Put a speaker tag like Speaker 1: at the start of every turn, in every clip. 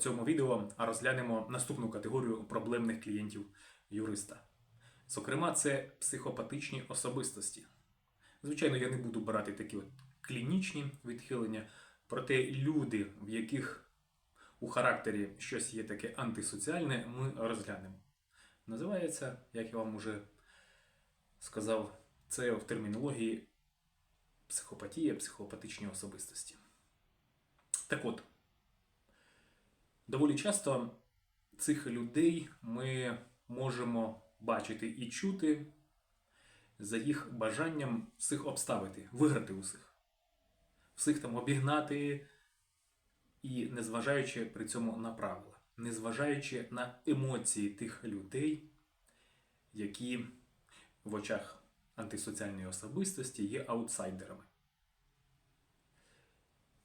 Speaker 1: Цьому відео розглянемо наступну категорію проблемних клієнтів юриста. Зокрема, це психопатичні особистості. Звичайно, я не буду брати такі от клінічні відхилення, проте люди, в яких у характері щось є таке антисоціальне, ми розглянемо. Називається, як я вам уже сказав, це в термінології психопатія, психопатичні особистості. Так от, доволі часто цих людей ми можемо бачити і чути за їх бажанням всіх обставити, виграти усіх, всіх там обігнати, і незважаючи при цьому на правила, незважаючи на емоції тих людей, які в очах антисоціальної особистості є аутсайдерами.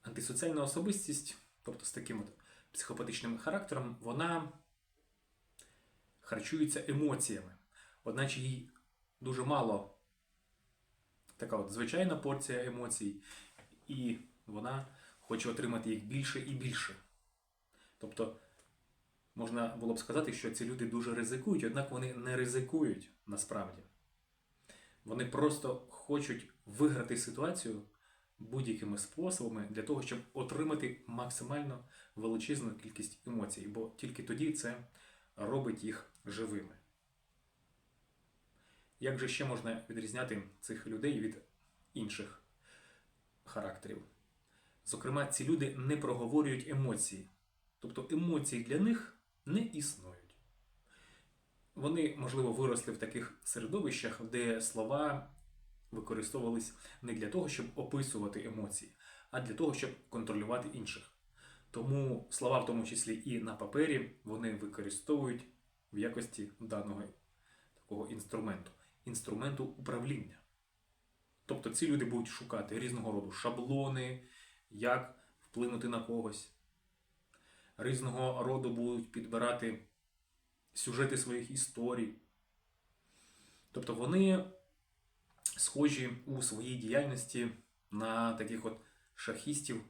Speaker 1: Антисоціальна особистість, тобто з таким от психопатичним характером, вона харчується емоціями. Одначе їй дуже мало така от звичайна порція емоцій, і вона хоче отримати їх більше і більше. Тобто, можна було б сказати, що ці люди дуже ризикують, однак вони не ризикують насправді. Вони просто хочуть виграти ситуацію будь-якими способами для того, щоб отримати максимально величезну кількість емоцій, бо тільки тоді це робить їх живими. Як же ще можна відрізняти цих людей від інших характерів? Зокрема, ці люди не проговорюють емоції. Тобто емоції для них не існують. Вони, можливо, виросли в таких середовищах, де слова використовувались не для того, щоб описувати емоції, а для того, щоб контролювати інших. Тому слова, в тому числі і на папері, вони використовують в якості даного такого інструменту, інструменту управління. Тобто ці люди будуть шукати різного роду шаблони, як вплинути на когось. Різного роду будуть підбирати сюжети своїх історій. Тобто вони схожі у своїй діяльності на таких от шахістів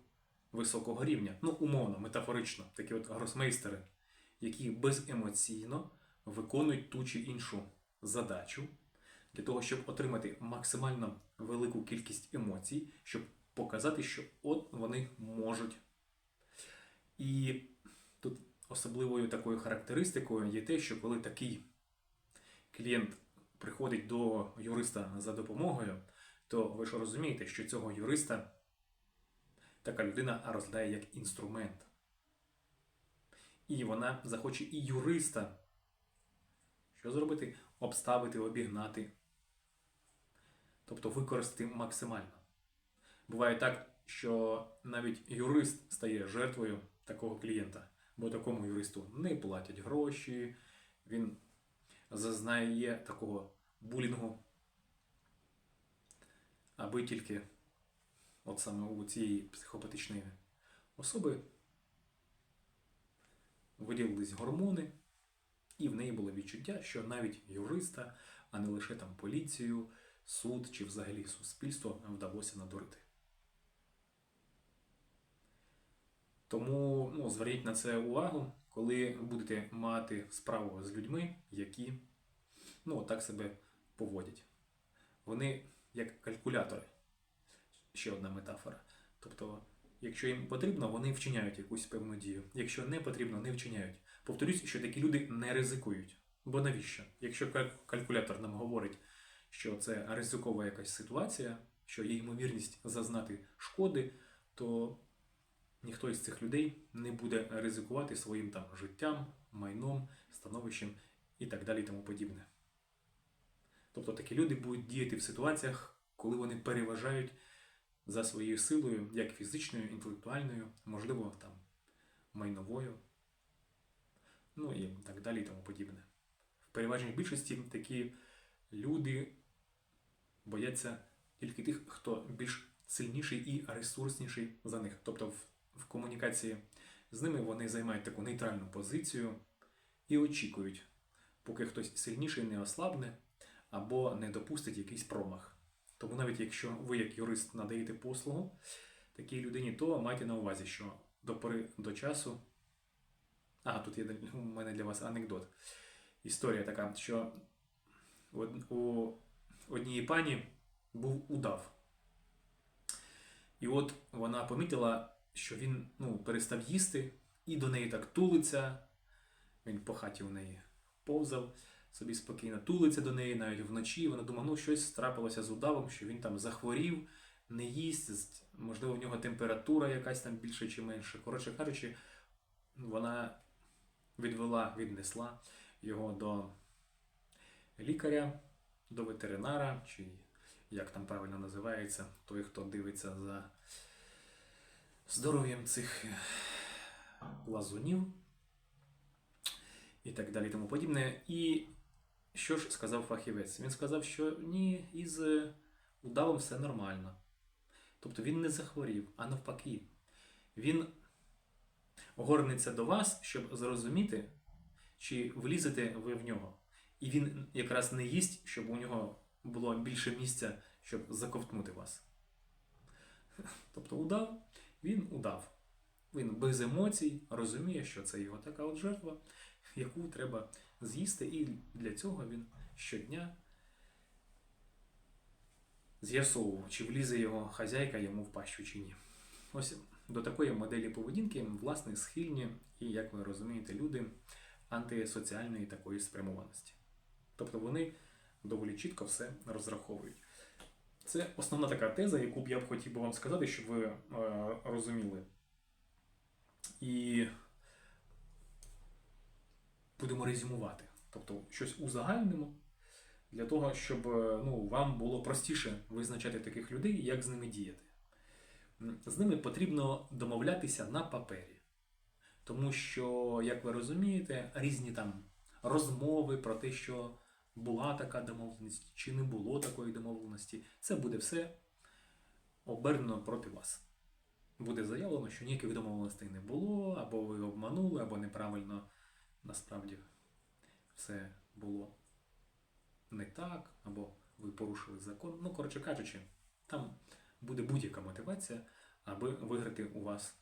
Speaker 1: високого рівня. Ну, умовно, метафорично, такі от гросмейстери, які беземоційно виконують ту чи іншу задачу для того, щоб отримати максимально велику кількість емоцій, щоб показати, що от вони можуть. І тут особливою такою характеристикою є те, що коли такий клієнт приходить до юриста за допомогою, то ви ж розумієте, що цього юриста така людина розглядає як інструмент. І вона захоче і юриста. Що зробити? Обставити, обігнати. Тобто використати максимально. Буває так, що навіть юрист стає жертвою такого клієнта, бо такому юристу не платять гроші, він зазнає такого булінгу, аби тільки от саме у цієї психопатичної особи виділились гормони, і в неї було відчуття, що навіть юриста, а не лише там поліцію, суд чи взагалі суспільство вдалося надурити. Тому ну, зверніть на це увагу, коли будете мати справу з людьми, які ну, так себе поводять. Вони як калькулятори. Ще одна метафора. Тобто, якщо їм потрібно, вони вчиняють якусь певну дію. Якщо не потрібно, не вчиняють. Повторюсь, що такі люди не ризикують. Бо навіщо? Якщо калькулятор нам говорить, що це ризикова якась ситуація, що є ймовірність зазнати шкоди, то ніхто із цих людей не буде ризикувати своїм там життям, майном, становищем і так далі, тому подібне. Тобто такі люди будуть діяти в ситуаціях, коли вони переважають за своєю силою, як фізичною, інтелектуальною, можливо, там майновою, ну і так далі, тому подібне. В переважній більшості такі люди бояться тільки тих, хто більш сильніший і ресурсніший за них. Тобто в, комунікації з ними вони займають таку нейтральну позицію і очікують, поки хтось сильніший не ослабне або не допустить якийсь промах. Тому навіть якщо ви, як юрист, надаєте послугу такій людині, то майте на увазі, що до пори до часу А, тут є у мене для вас анекдот. Історія така, що у однієї пані був удав. І от вона помітила, що він ну, перестав їсти, і до неї так тулиться. Він по хаті у неї повзав, собі спокійно тулиться до неї навіть вночі. Вона думала, ну щось трапилося з удавом, що він там захворів, не їсть, можливо, в нього температура якась там більше чи менше. Коротше кажучи, вона відвела, віднесла його до лікаря, до ветеринара, чи як там правильно називається, той, хто дивиться за здоров'ям цих е, лазунів і так далі, тому подібне. І що ж сказав фахівець? Він сказав, що ні, із е, удавом все нормально. Тобто він не захворів, а навпаки, він горниться до вас, щоб зрозуміти, чи влізете ви в нього. І він якраз не їсть, щоб у нього було більше місця, щоб заковтнути вас. Тобто удав, він удав. Він без емоцій розуміє, що це його така от жертва, яку треба з'їсти, і для цього він щодня з'ясовував, чи влізе його хазяйка йому в пащу чи ні. Ось до такої моделі поведінки, власне, схильні і, як ви розумієте, люди антисоціальної такої спрямованості. Тобто вони доволі чітко все розраховують. Це основна така теза, яку б я б хотів би вам сказати, щоб ви е, розуміли. І будемо резюмувати. Тобто щось узагальнимо для того, щоб е, ну, вам було простіше визначати таких людей як з ними діяти. З ними потрібно домовлятися на папері. Тому що, як ви розумієте, різні там розмови про те, що була така домовленість чи не було такої домовленості, це буде все обернено проти вас. Буде заявлено, що ніяких домовленостей не було, або ви обманули, або неправильно насправді все було не так, або ви порушили закон. Ну, коротше кажучи, там буде будь-яка мотивація, аби виграти у вас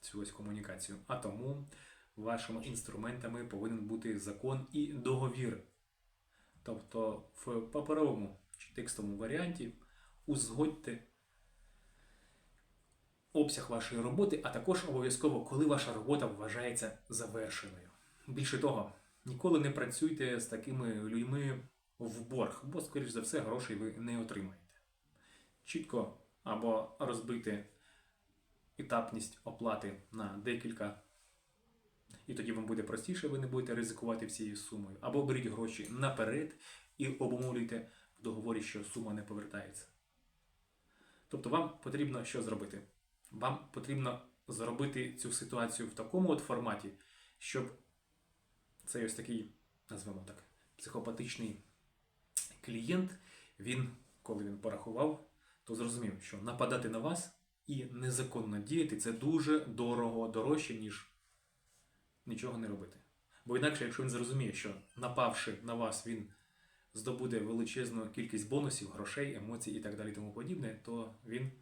Speaker 1: цю ось комунікацію. А тому вашими інструментами повинен бути закон і договір. Тобто в паперовому чи текстовому варіанті узгодьте обсяг вашої роботи, а також обов'язково, коли ваша робота вважається завершеною. Більше того, ніколи не працюйте з такими людьми в борг, бо, скоріш за все, грошей ви не отримаєте. Чітко або розбити етапність оплати на декілька, і тоді вам буде простіше, ви не будете ризикувати всією сумою. Або беріть гроші наперед і обумовлюйте в договорі, що сума не повертається. Тобто вам потрібно що зробити? Вам потрібно зробити цю ситуацію в такому от форматі, щоб цей ось такий, назвемо так, психопатичний клієнт, він, коли він порахував, то зрозумів, що нападати на вас і незаконно діяти це дуже дорого, дорожче, ніж нічого не робити. Бо інакше, якщо він зрозуміє, що напавши на вас, він здобуде величезну кількість бонусів, грошей, емоцій і так далі, тому подібне, то він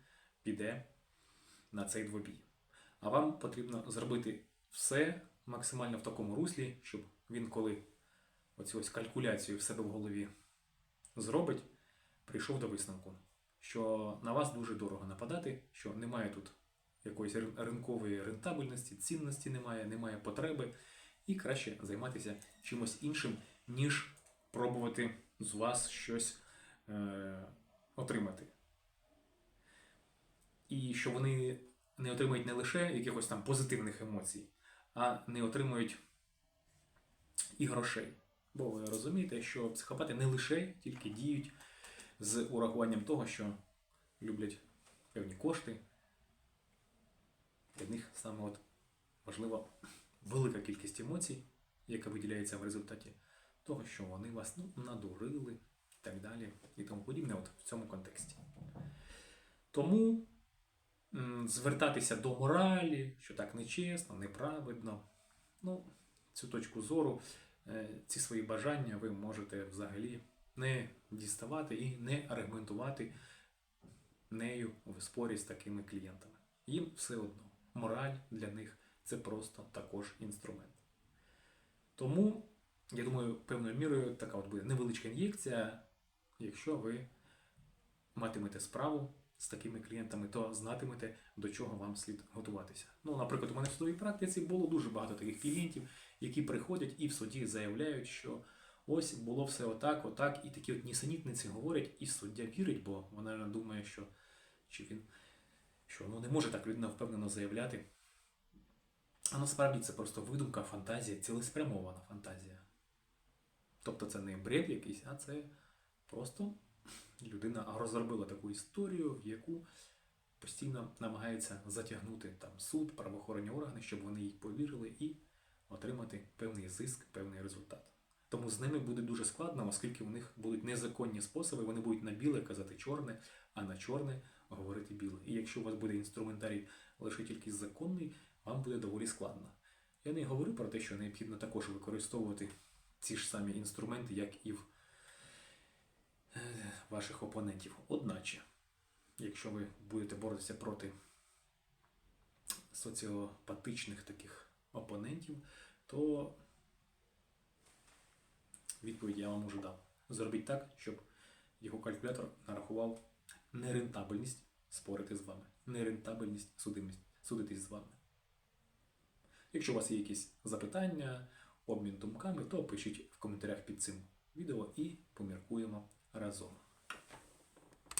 Speaker 1: піде на цей двобій. А вам потрібно зробити все максимально в такому руслі, щоб він, коли оцю ось калькуляцію в себе в голові зробить, прийшов до висновку, що на вас дуже дорого нападати, що немає тут якоїсь ринкової рентабельності, цінності немає, немає потреби, і краще займатися чимось іншим, ніж пробувати з вас щось е, отримати. І що вони не отримують не лише якихось там позитивних емоцій, а не отримують і грошей. Бо ви розумієте, що психопати не лише тільки діють з урахуванням того, що люблять певні кошти. Для них саме от важлива велика кількість емоцій, яка виділяється в результаті того, що вони вас ну, надурили і так далі, і тому подібне, от в цьому контексті. Тому м, звертатися до моралі, що так нечесно, неправедно, ну, цю точку зору, е, ці свої бажання ви можете взагалі не діставати і не аргументувати нею в спорі з такими клієнтами. Їм все одно. Мораль для них це просто також інструмент. Тому, я думаю, певною мірою така от буде невеличка ін'єкція, якщо ви матимете справу з такими клієнтами, то знатимете, до чого вам слід готуватися. Ну, наприклад, у мене в судовій практиці було дуже багато таких клієнтів, які приходять і в суді заявляють, що ось було все отак, отак, і такі от нісенітниці говорять, і суддя вірить, бо вона думає, що, що він що ну, не може так людина впевнено заявляти. А насправді це просто видумка, фантазія, цілеспрямована фантазія. Тобто це не бред якийсь, а це просто людина розробила таку історію, в яку постійно намагається затягнути там суд, правоохоронні органи, щоб вони їй повірили і отримати певний зиск, певний результат. Тому з ними буде дуже складно, оскільки у них будуть незаконні способи, вони будуть на біле казати чорне, а на чорне говорити біле. І якщо у вас буде інструментарій лише тільки законний, вам буде доволі складно. Я не говорю про те, що необхідно також використовувати ці ж самі інструменти, як і в е, ваших опонентів. Одначе, якщо ви будете боротися проти соціопатичних таких опонентів, то відповідь я вам уже дав. Зробіть так, щоб його калькулятор нарахував нерентабельність спорити з вами, нерентабельність судимість, судитись з вами. Якщо у вас є якісь запитання, обмін думками, то пишіть в коментарях під цим відео і поміркуємо разом.